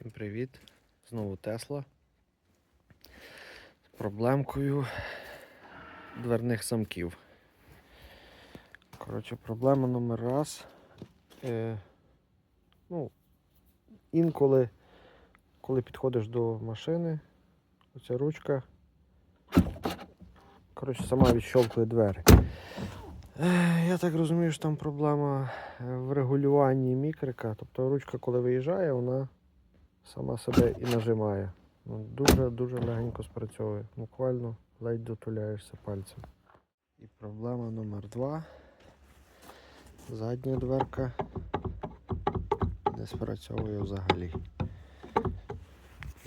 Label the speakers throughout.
Speaker 1: Всім привіт! Знову Тесла. З проблемкою дверних замків. Коротше, проблема номер раз. Е, ну, інколи, коли підходиш до машини, оця ручка коротше, сама відщолкує двері. Е, Я так розумію, що там проблема в регулюванні мікрика. Тобто ручка, коли виїжджає, вона сама себе і нажимає. Ну, Дуже-дуже легенько спрацьовує. Буквально ледь дотуляєшся пальцем. І проблема номер два. Задня дверка не спрацьовує взагалі.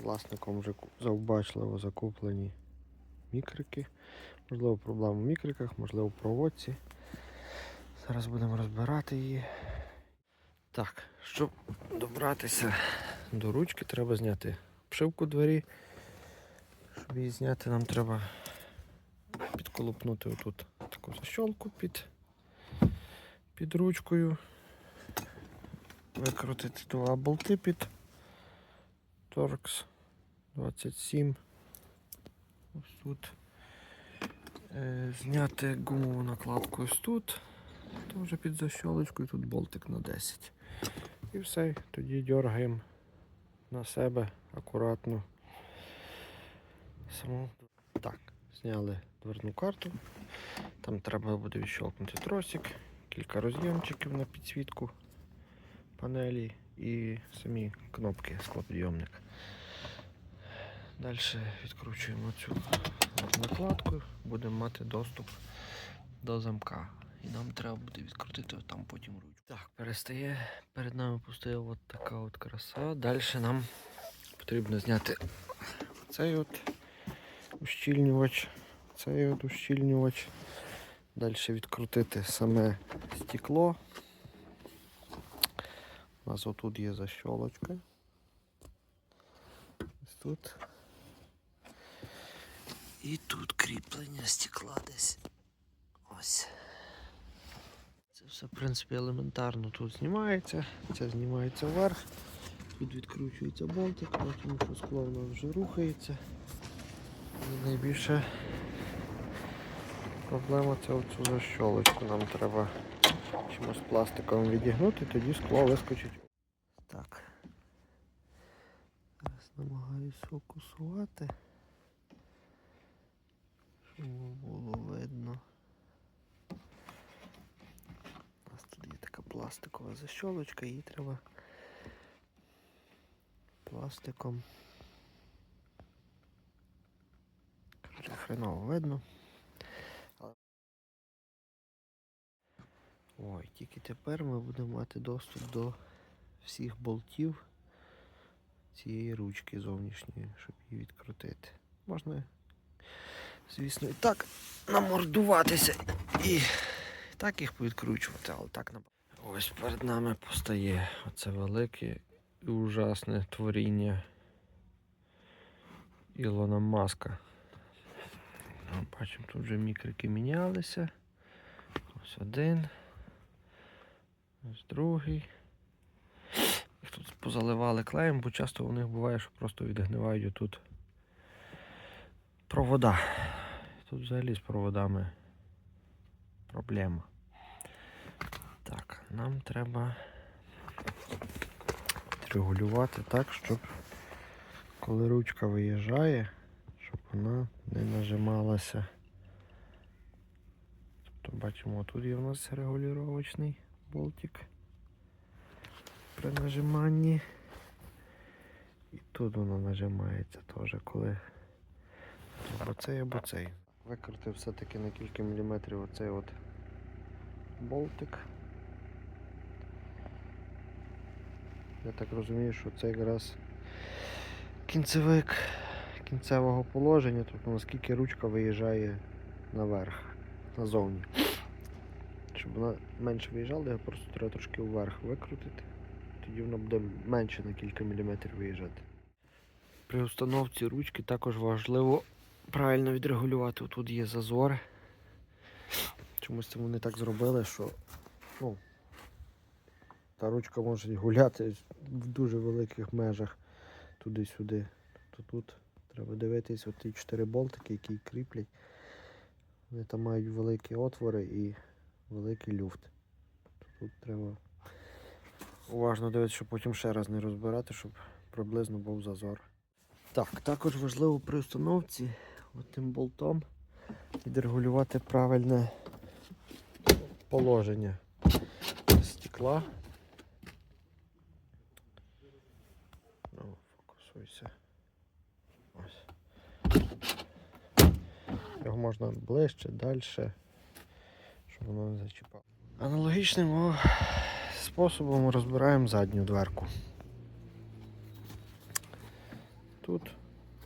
Speaker 1: Власником вже завбачливо закуплені мікрики. Можливо, проблема в мікриках, можливо, в проводці. Зараз будемо розбирати її. Так, щоб добратися до ручки, треба зняти обшивку двері. Щоб її зняти, нам треба підколупнути отут таку защолку під, під ручкою. Викрутити два болти під Torx 27. Ось тут. Е, зняти гумову накладку ось тут. Теж під защолочку і тут болтик на 10. І все, тоді дергаємо на себе акуратно. Саму. Так, зняли дверну карту. Там треба буде відщолкнути тросик, кілька роз'ємчиків на підсвітку панелі і самі кнопки склопідйомник. Далі відкручуємо цю накладку, будемо мати доступ до замка. І нам треба буде відкрутити там потім ручку. Так, перестає. Перед нами постояла от така от краса. Далі нам потрібно зняти цей от ущільнювач, цей от ущільнювач. Далі відкрутити саме стекло. У нас отут є защолочка. Ось тут. І тут кріплення стекла десь. Ось. Все, в принципі, елементарно тут знімається. Це знімається вверх. Тут відкручується болтик, тому що скло в нас вже рухається. І найбільше проблема це оцю защолочку. Нам треба чимось пластиковим відігнути, тоді скло вискочить. Так. Зараз намагаюсь фокусувати. Щоб було видно. У нас тут є така пластикова защолочка, її треба пластиком. Короче, хреново видно. Ой, тільки тепер ми будемо мати доступ до всіх болтів цієї ручки зовнішньої, щоб її відкрутити. Можна, звісно, і так намордуватися і так їх повідкручувати, але так не Ось перед нами постає оце велике і ужасне творіння Ілона Маска. Ну, Бачимо, тут вже мікрики мінялися. Ось один. Ось другий. Тут позаливали клеєм, бо часто у них буває, що просто відгнивають отут провода. Тут взагалі з проводами проблема. Нам треба регулювати так, щоб коли ручка виїжджає, щоб вона не нажималася. Тобто бачимо, тут є у нас регулювачний болтик при нажиманні. І тут воно нажимається теж, коли або цей, або цей. Викрутив все-таки на кілька міліметрів оцей от болтик. Я так розумію, що це якраз кінцевик кінцевого положення, тобто наскільки ручка виїжджає наверх, назовні. Щоб вона менше виїжджала, його просто треба трошки вверх викрутити. Тоді вона буде менше на кілька міліметрів виїжджати. При установці ручки також важливо правильно відрегулювати. Тут є зазори. Чомусь це вони так зробили, що ну, та ручка може гуляти в дуже великих межах. туди-сюди. То тут треба дивитись от ті чотири болтики, які кріплять. Вони там мають великі отвори і великий люфт. Тут треба уважно дивитися, щоб потім ще раз не розбирати, щоб приблизно був зазор. Так, також важливо при установці тим болтом відрегулювати правильне положення стекла. Ну, фокусуйся. Ось. Його можна ближче, далі, щоб воно не зачіпало. Аналогічним способом розбираємо задню дверку. Тут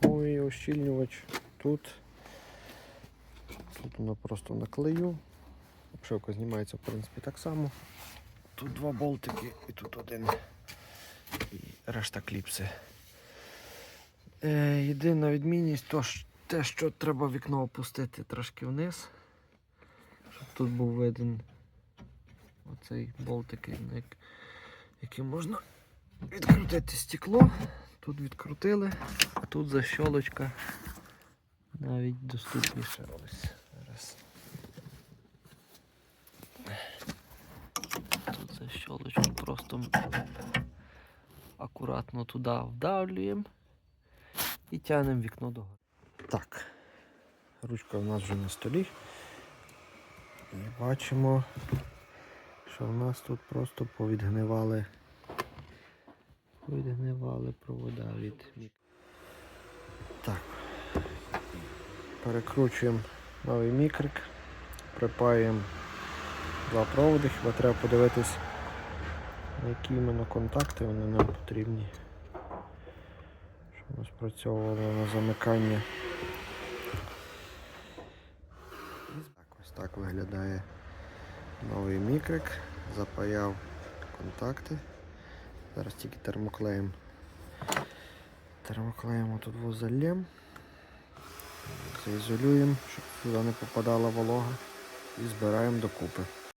Speaker 1: мовий ощільнювач, тут. Тут воно просто на клею. Обшивка знімається в принципі так само. Тут два болтики і тут один. І решта кліпси. Е, єдина відмінність то, те, що треба вікно опустити трошки вниз. Щоб тут був виден оцей болтик, яким можна відкрутити стекло. Тут відкрутили, тут защолочка навіть доступніше. Ось зараз. Тут защолочку просто акуратно туди вдавлюємо і тягнемо вікно догори. Так, ручка в нас вже на столі. І бачимо, що в нас тут просто повідгнивали, повідгнивали провода від Так. Перекручуємо новий мікрик, припаюємо два проводи, хіба треба подивитись, на які іменно контакти вони нам потрібні. Щоб воно спрацьовувало на замикання. Так, виглядає новий мікрик. Запаяв контакти. Зараз тільки термоклеєм. Термоклеїмо тут вузолем. Заізолюємо, щоб сюди не попадала волога. І збираємо докупи.